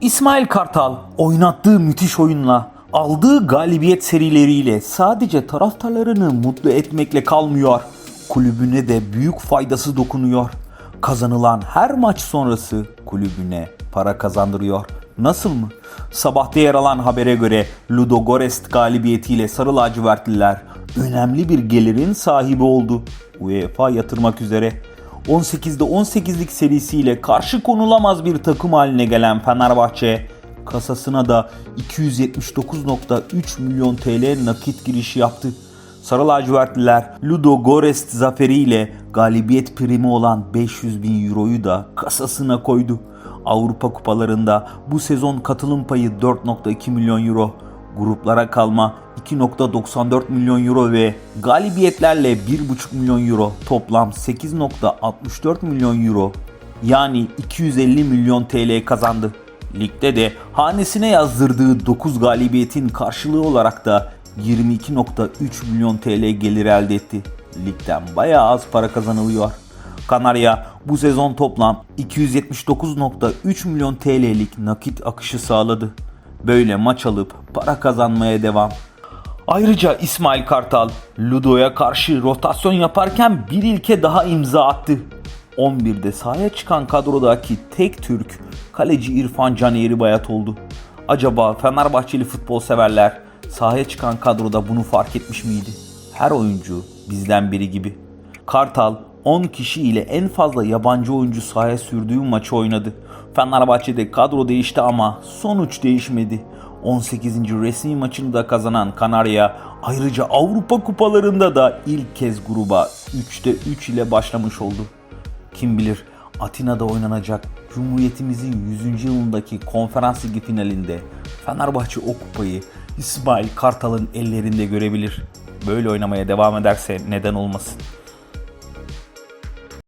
İsmail Kartal oynattığı müthiş oyunla, aldığı galibiyet serileriyle sadece taraftarlarını mutlu etmekle kalmıyor. Kulübüne de büyük faydası dokunuyor. Kazanılan her maç sonrası kulübüne para kazandırıyor. Nasıl mı? Sabahta yer alan habere göre Ludogorets galibiyetiyle Sarı Lacivertliler önemli bir gelirin sahibi oldu. UEFA yatırmak üzere. 18'de 18'lik serisiyle karşı konulamaz bir takım haline gelen Fenerbahçe kasasına da 279.3 milyon TL nakit girişi yaptı. Sarı lacivertliler Ludo Gorest zaferiyle galibiyet primi olan 500 bin euroyu da kasasına koydu. Avrupa kupalarında bu sezon katılım payı 4.2 milyon euro, gruplara kalma 2.94 milyon euro ve galibiyetlerle 1.5 milyon euro toplam 8.64 milyon euro yani 250 milyon TL kazandı. Ligde de hanesine yazdırdığı 9 galibiyetin karşılığı olarak da 22.3 milyon TL gelir elde etti. Ligden bayağı az para kazanılıyor. Kanarya bu sezon toplam 279.3 milyon TL'lik nakit akışı sağladı. Böyle maç alıp para kazanmaya devam. Ayrıca İsmail Kartal Ludo'ya karşı rotasyon yaparken bir ilke daha imza attı. 11'de sahaya çıkan kadrodaki tek Türk kaleci İrfan Caniyeri Bayat oldu. Acaba Fenerbahçeli futbol severler sahaya çıkan kadroda bunu fark etmiş miydi? Her oyuncu bizden biri gibi. Kartal 10 kişi ile en fazla yabancı oyuncu sahaya sürdüğü maçı oynadı. Fenerbahçe'de kadro değişti ama sonuç değişmedi. 18. resmi maçını da kazanan Kanarya ayrıca Avrupa kupalarında da ilk kez gruba 3'te 3 ile başlamış oldu. Kim bilir Atina'da oynanacak Cumhuriyetimizin 100. yılındaki konferans ligi finalinde Fenerbahçe o kupayı İsmail Kartal'ın ellerinde görebilir. Böyle oynamaya devam ederse neden olmasın.